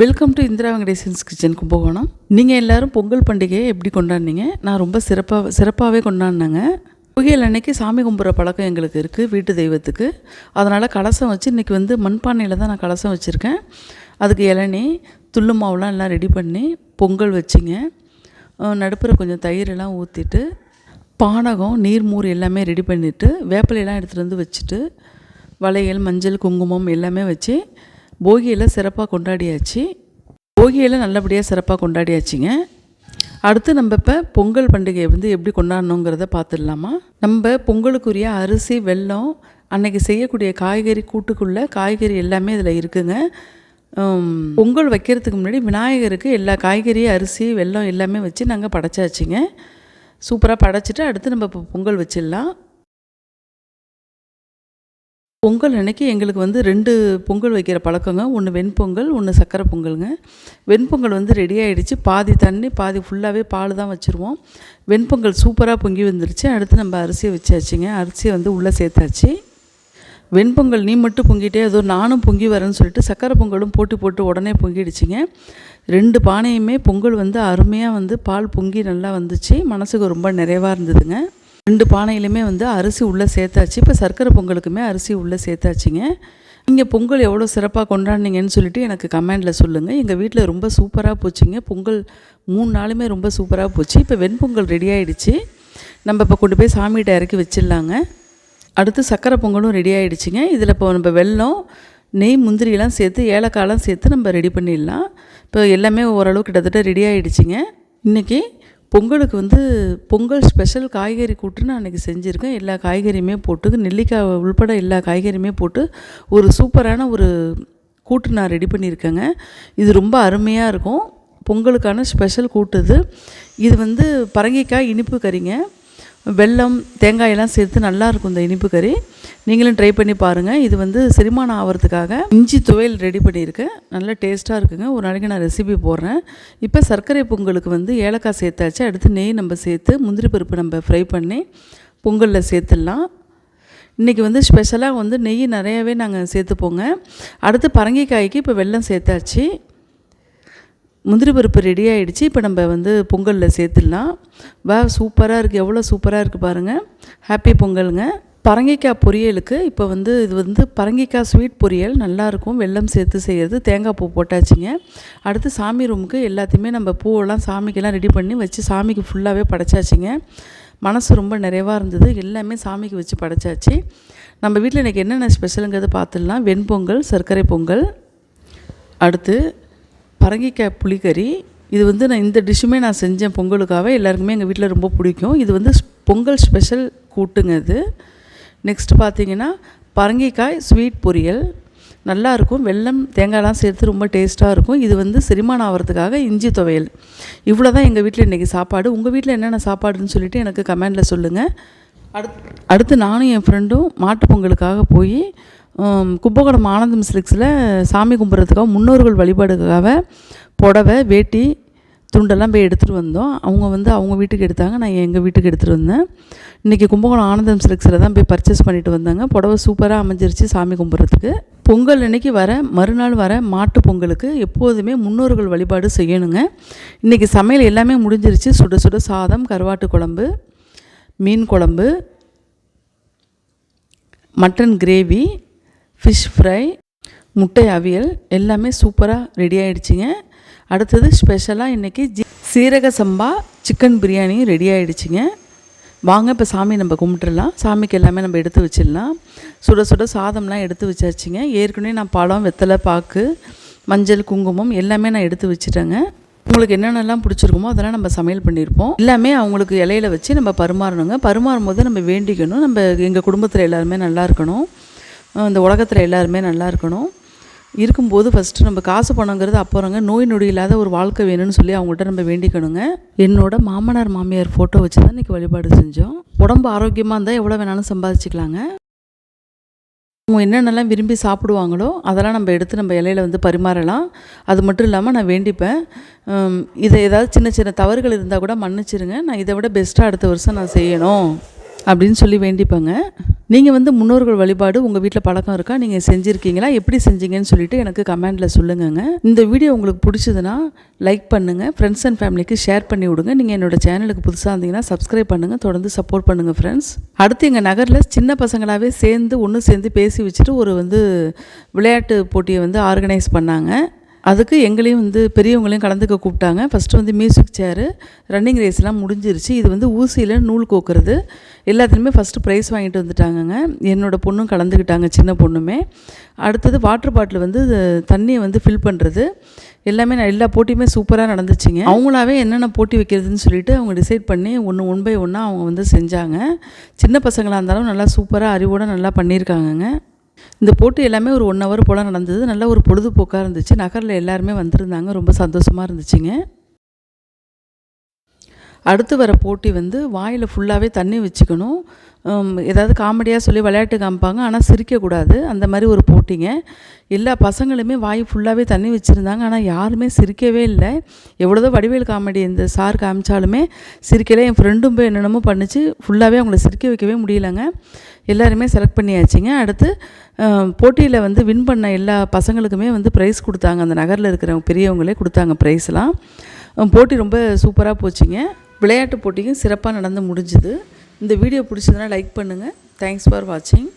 Welcome to Indira Venkatesan's kitchen Kumbakonam நீங்கள் எல்லாரும் பொங்கல் பண்டிகையை எப்படி கொண்டாடினீங்க? நான் ரொம்ப சிறப்பாக சிறப்பாகவே கொண்டாடினேங்க. புகையில் அன்னைக்கு சாமி கும்பிட்ற பழக்கம் எங்களுக்கு இருக்குது வீட்டு தெய்வத்துக்கு. அதனால் கலசம் வச்சு இன்றைக்கி வந்து மண்பானையில் தான் நான் கலசம் வச்சுருக்கேன். அதுக்கு இளநீ துள்ளு மாவுலாம் எல்லாம் ரெடி பண்ணி பொங்கல் வச்சுங்க. நடுப்புற கொஞ்சம் தயிரெல்லாம் ஊற்றிட்டு பானகம் நீர்மூர் எல்லாமே ரெடி பண்ணிவிட்டு வேப்பிலையெல்லாம் எடுத்துகிட்டு வந்து வச்சுட்டு வளையல் மஞ்சள் குங்குமம் எல்லாமே வச்சு போகியில் சிறப்பாக கொண்டாடியாச்சு. போகியில் நல்லபடியாக சிறப்பாக கொண்டாடியாச்சுங்க. அடுத்து நம்ம இப்போ பொங்கல் பண்டிகையை வந்து எப்படி கொண்டாடணுங்கிறத பார்த்துடலாமா? நம்ம பொங்கலுக்குரிய அரிசி வெல்லம் அன்னைக்கு செய்யக்கூடிய காய்கறி கூட்டுக்குள்ளே காய்கறி எல்லாமே இதில் இருக்குங்க. பொங்கல் வைக்கிறதுக்கு முன்னாடி விநாயகருக்கு எல்லா காய்கறி அரிசி வெல்லம் எல்லாமே வச்சு நாங்கள் படைச்சாச்சுங்க. சூப்பராக படைச்சிட்டு அடுத்து நம்ம இப்போ பொங்கல் வச்சிடலாம். பொங்கல் அன்னைக்கு எங்களுக்கு வந்து ரெண்டு பொங்கல் வைக்கிற பழக்கங்க. ஒன்று வெண்பொங்கல் ஒன்று சக்கரை பொங்கலுங்க. வெண்பொங்கல் வந்து ரெடி ஆகிடுச்சு பாதி தண்ணி பாதி ஃபுல்லாகவே பால் தான் வச்சுருவோம். வெண்பொங்கல் சூப்பராக பொங்கி வந்துருச்சு. அடுத்து நம்ம அரிசியை வச்சாச்சுங்க. அரிசியை வந்து உள்ளே சேர்த்தாச்சு. வெண்பொங்கல் நீ மட்டும் பொங்கிட்டே ஏதோ நானும் பொங்கி வரேன்னு சொல்லிட்டு சக்கரை பொங்கலும் போட்டி போட்டு உடனே பொங்கிடுச்சிங்க. ரெண்டு பானையுமே பொங்கல் வந்து அருமையாக வந்து பால் பொங்கி நல்லா வந்துச்சு. மனசுக்கு ரொம்ப நிறைவாக இருந்ததுங்க. ரெண்டு பானையிலுமே வந்து அரிசி உள்ளே சேர்த்தாச்சு. இப்போ சர்க்கரை பொங்கலுக்குமே அரிசி உள்ளே சேர்த்தாச்சுங்க. நீங்கள் பொங்கல் எவ்வளோ சிறப்பாக கொண்டாடினீங்கன்னு சொல்லிட்டு எனக்கு கமெண்டில் சொல்லுங்கள் எங்கள் வீட்டில் ரொம்ப சூப்பராக போச்சுங்க. பொங்கல் மூணு நாளுமே ரொம்ப சூப்பராக போச்சு. இப்போ வெண்பொங்கல் ரெடி ஆகிடுச்சு நம்ம இப்போ கொண்டு போய் சாமிகிட்ட இறக்கி வச்சிடலாங்க. அடுத்து சர்க்கரை பொங்கலும் ரெடி ஆகிடுச்சிங்க இதில் இப்போ நம்ம வெல்லம் நெய் முந்திரியெல்லாம் சேர்த்து ஏலக்காயெல்லாம் சேர்த்து நம்ம ரெடி பண்ணிடலாம். இப்போ எல்லாமே ஓரளவு கிட்டத்தட்ட ரெடி ஆகிடுச்சிங்க இன்றைக்கி பொங்கலுக்கு வந்து பொங்கல் ஸ்பெஷல் காய்கறி கூட்டு நான் அன்றைக்கி செஞ்சுருக்கேன். எல்லா காய்கறியுமே போட்டு நெல்லிக்காய் உள்பட எல்லா காய்கறியுமே போட்டு ஒரு சூப்பரான ஒரு கூட்டு நான் ரெடி பண்ணியிருக்கேங்க. இது ரொம்ப அருமையாக இருக்கும். பொங்கலுக்கான ஸ்பெஷல் கூட்டு இது. இது வந்து பரங்கிக்காய் இனிப்பு கறிங்க. வெல்லம் தேங்காயெல்லாம் சேர்த்து நல்லாயிருக்கும் இந்த இனிப்பு கறி. நீங்களும் ட்ரை பண்ணி பாருங்கள் இது வந்து செரிமானம் ஆகிறதுக்காக இஞ்சி துவையல் ரெடி பண்ணியிருக்கேன் நல்லா டேஸ்ட்டாக இருக்குங்க. ஒரு நாளைக்கு நான் ரெசிபி போடுறேன். இப்போ சர்க்கரை பொங்கலுக்கு வந்து ஏலக்காய் சேர்த்தாச்சு. அடுத்து நெய் நம்ம சேர்த்து முந்திரி பருப்பு நம்ம ஃப்ரை பண்ணி பொங்கலில் சேர்த்துடலாம். இன்றைக்கி வந்து ஸ்பெஷலாக வந்து நெய் நிறையாவே நாங்கள் சேர்த்துப்போங்க. அடுத்து பரங்கிக்காய்க்கு இப்போ வெல்லம் சேர்த்தாச்சு. முந்திரி பருப்பு ரெடி ஆகிடுச்சு இப்போ நம்ம வந்து பொங்கலில் சேர்த்துடலாம். வா சூப்பராக இருக்குது எவ்வளோ சூப்பராக இருக்குது பாருங்கள் ஹாப்பி பொங்கலுங்க. பரங்கிக்காய் பொரியலுக்கு இப்போ வந்து இது வந்து பரங்கிக்காய் ஸ்வீட் பொரியல். நல்லாயிருக்கும் வெல்லம் சேர்த்து செய்கிறது தேங்காய் பூ போட்டாச்சுங்க. அடுத்து சாமி ரூமுக்கு எல்லாத்தையுமே நம்ம பூவெல்லாம் சாமிக்கெல்லாம் ரெடி பண்ணி வச்சு சாமிக்கு ஃபுல்லாகவே படைச்சாச்சுங்க. மனசு ரொம்ப நிறைவாக இருந்தது. எல்லாமே சாமிக்கு வச்சு படைச்சாச்சு. நம்ம வீட்டில் இன்றைக்கி என்னென்ன ஸ்பெஷலுங்கிறத பார்த்துடலாம். வெண்பொங்கல் சர்க்கரை பொங்கல். அடுத்து பரங்கிக்காய் புளிக்கறி இது வந்து நான் இந்த டிஷ்ஷுமே நான் செஞ்சேன் பொங்கலுக்காக எல்லாருக்குமே எங்கள் வீட்டில் ரொம்ப பிடிக்கும். இது வந்து பொங்கல் ஸ்பெஷல் கூட்டுங்க இது. நெக்ஸ்ட் பார்த்தீங்கன்னா பரங்கிக்காய் ஸ்வீட் பொரியல். நல்லாயிருக்கும் வெள்ளம் வெல்லம் தேங்காய்லாம் சேர்த்து ரொம்ப டேஸ்ட்டாக இருக்கும். இது வந்து செரிமானம் ஆகிறதுக்காக இஞ்சி துவையல். இவ்வளோ தான் எங்கள் வீட்டில் இன்றைக்கி சாப்பாடு. உங்கள் வீட்டில் என்னென்ன சாப்பாடுன்னு சொல்லிவிட்டு எனக்கு கமெண்டில் சொல்லுங்கள் அடுத்து அடுத்து நானும் என் ஃப்ரெண்டும் மாட்டுப்பொங்கலுக்காக போய் கும்பகோணம் ஆனந்தம் சிலிக்ஸில் சாமி கும்பிட்றதுக்காக முன்னோர்கள் வழிபாடுக்காக புடவை வேட்டி துண்டெல்லாம் போய் எடுத்துகிட்டு வந்தோம். அவங்க வந்து அவங்க வீட்டுக்கு எடுத்தாங்க நான் எங்கள் வீட்டுக்கு எடுத்துகிட்டு வந்தேன். இன்றைக்கி கும்பகோணம் ஆனந்தம் சிலக்ஸில் தான் போய் பர்ச்சேஸ் பண்ணிட்டு வந்தாங்க. புடவை சூப்பராக அமைஞ்சிருச்சு சாமி கும்பிட்றதுக்கு பொங்கல் அன்னைக்கு வர மறுநாள் வர மாட்டு பொங்கலுக்கு எப்போதுமே முன்னோர்கள் வழிபாடு செய்யணுங்க. இன்றைக்கி சமையல் எல்லாமே முடிஞ்சிருச்சு. சுட சுட சாதம் கருவாட்டு குழம்பு மீன் குழம்பு மட்டன் கிரேவி ஃபிஷ் ஃப்ரை முட்டை அவியல் எல்லாமே சூப்பராக ரெடி ஆகிடுச்சிங்க அடுத்தது ஸ்பெஷலாக இன்றைக்கி ஜி சீரக சம்பா சிக்கன் பிரியாணியும் ரெடி ஆகிடுச்சிங்க வாங்க இப்போ சாமி நம்ம கும்பிட்டுடலாம். சாமிக்கு எல்லாமே நம்ம எடுத்து வச்சிடலாம். சுட சுட சாதம்லாம் எடுத்து வச்சாச்சுங்க. ஏற்கனவே நான் பழம் வெத்தலை பாக்கு மஞ்சள் குங்குமம் எல்லாமே நான் எடுத்து வச்சுட்டேங்க. உங்களுக்கு என்னென்னலாம் பிடிச்சிருக்குமோ அதெல்லாம் நம்ம சமையல் பண்ணியிருப்போம். எல்லாமே அவங்களுக்கு இலையில வச்சு நம்ம பரிமாறணுங்க. பரிமாறும் போது நம்ம வேண்டிக்கணும். நம்ம எங்கள் குடும்பத்தில் எல்லாருமே நல்லா இருக்கணும். இந்த உலகத்தில் எல்லாருமே நல்லா இருக்கணும். இருக்கும்போது ஃபஸ்ட்டு நம்ம காசு பணங்கிறது அப்புறங்க நோய் நொடி இல்லாத ஒரு வாழ்க்கை வேணும்னு சொல்லி அவங்கள்ட்ட நம்ம வேண்டிக்கணுங்க. என்னோட மாமனார் மாமியார் ஃபோட்டோ வச்சு தான் இன்றைக்கி வழிபாடு செஞ்சோம். உடம்பு ஆரோக்கியமாக இருந்தால் எவ்வளோ வேணாலும் சம்பாதிச்சுக்கலாங்க. அவங்க என்னென்னலாம் விரும்பி சாப்பிடுவாங்களோ அதெல்லாம் நம்ம எடுத்து நம்ம இலையில வந்து பரிமாறலாம். அது மட்டும் இல்லாமல் நான் வேண்டிப்பேன். இதை ஏதாவது சின்ன சின்ன தவறுகள் இருந்தால் கூட மன்னிச்சிருங்க. நான் இதை விட பெஸ்ட்டாக அடுத்த வருஷம் நான் செய்யணும். அப்படின்னு சொல்லி வேண்டிப்பாங்க. நீங்கள் வந்து முன்னோர்கள் வழிபாடு உங்கள் வீட்டில் பழக்கம் இருக்கா? நீங்கள் செஞ்சுருக்கீங்களா? எப்படி செஞ்சீங்கன்னு சொல்லிட்டு எனக்கு கமெண்டில் சொல்லுங்கங்க. இந்த வீடியோ உங்களுக்கு பிடிச்சதுன்னா லைக் பண்ணுங்கள் ஃப்ரெண்ட்ஸ் அண்ட் ஃபேமிலிக்கு ஷேர் பண்ணி விடுங்க. நீங்கள் என்னோட சேனலுக்கு புதுசாக இருந்தீங்கன்னா சப்ஸ்கிரைப் பண்ணுங்கள் தொடர்ந்து சப்போர்ட் பண்ணுங்கள் ஃப்ரெண்ட்ஸ் அடுத்து எங்கள் நகரில் சின்ன பசங்களாகவே சேர்ந்து ஒன்று சேர்ந்து பேசி வச்சுட்டு ஒரு வந்து விளையாட்டு போட்டியை வந்து ஆர்கனைஸ் பண்ணாங்க. அதுக்கு எங்களையும் வந்து பெரியவங்களையும் கலந்துக்க கூப்பிட்டாங்க. ஃபஸ்ட்டு வந்து மியூசிக் சேரு ரன்னிங் ரேஸ்லாம் முடிஞ்சிருச்சு. இது வந்து ஊசியில் நூல் கோக்குறது. எல்லாத்துலேயுமே ஃபஸ்ட்டு ப்ரைஸ் வாங்கிட்டு வந்துட்டாங்கங்க. என்னோடய பொண்ணும் கலந்துக்கிட்டாங்க சின்ன பொண்ணுமே. அடுத்தது வாட்டர் பாட்டில் வந்து தண்ணியை வந்து ஃபில் பண்ணுறது எல்லாமே நான் எல்லா போட்டியுமே சூப்பராக நடந்துச்சுங்க. அவங்களாவே என்னென்ன போட்டி வைக்கிறதுன்னு சொல்லிட்டு அவங்க டிசைட் பண்ணி ஒன்று ஒன் பை ஒன்னாக அவங்க வந்து செஞ்சாங்க. சின்ன பசங்களாக இருந்தாலும் நல்லா சூப்பராக அறிவோடு நல்லா பண்ணியிருக்காங்கங்க. இந்த போட்டி எல்லாமே ஒரு ஒன் ஹவர் போல் நடந்தது. நல்ல ஒரு பொழுதுபோக்காக இருந்துச்சு. நகரில் எல்லாருமே வந்திருந்தாங்க. ரொம்ப சந்தோஷமாக இருந்துச்சுங்க. அடுத்து வர போட்டி வந்து வாயில் ஃபுல்லாகவே தண்ணி வச்சுக்கணும். ஏதாவது காமெடியாக சொல்லி விளையாட்டு காமிப்பாங்க. ஆனால் சிரிக்கக்கூடாது அந்த மாதிரி ஒரு போட்டிங்க. எல்லா பசங்களுமே வாய் ஃபுல்லாகவே தண்ணி வச்சுருந்தாங்க. ஆனால் யாருமே சிரிக்கவே இல்லை. எவ்வளோதோ வடிவேல் காமெடி இந்த சார் காமிச்சாலுமே சிரிக்கலை. என் ஃப்ரெண்டும் போய் என்னென்னமோ பண்ணுச்சு. ஃபுல்லாகவே அவங்கள சிரிக்க வைக்கவே முடியலங்க. எல்லாருமே செலக்ட் பண்ணியாச்சுங்க. அடுத்து போட்டியில் வந்து வின் பண்ண எல்லா பசங்களுக்குமே வந்து ப்ரைஸ் கொடுத்தாங்க. அந்த நகரில் இருக்கிறவங்க பெரியவங்களே கொடுத்தாங்க ப்ரைஸ்லாம் போட்டி ரொம்ப சூப்பராக போச்சுங்க. விளையாட்டு போட்டியும் சிறப்பாக நடந்து முடிஞ்சுது. இந்த வீடியோ பிடிச்சதுன்னா லைக் பண்ணுங்கள் தேங்க்ஸ் ஃபார் வாட்சிங்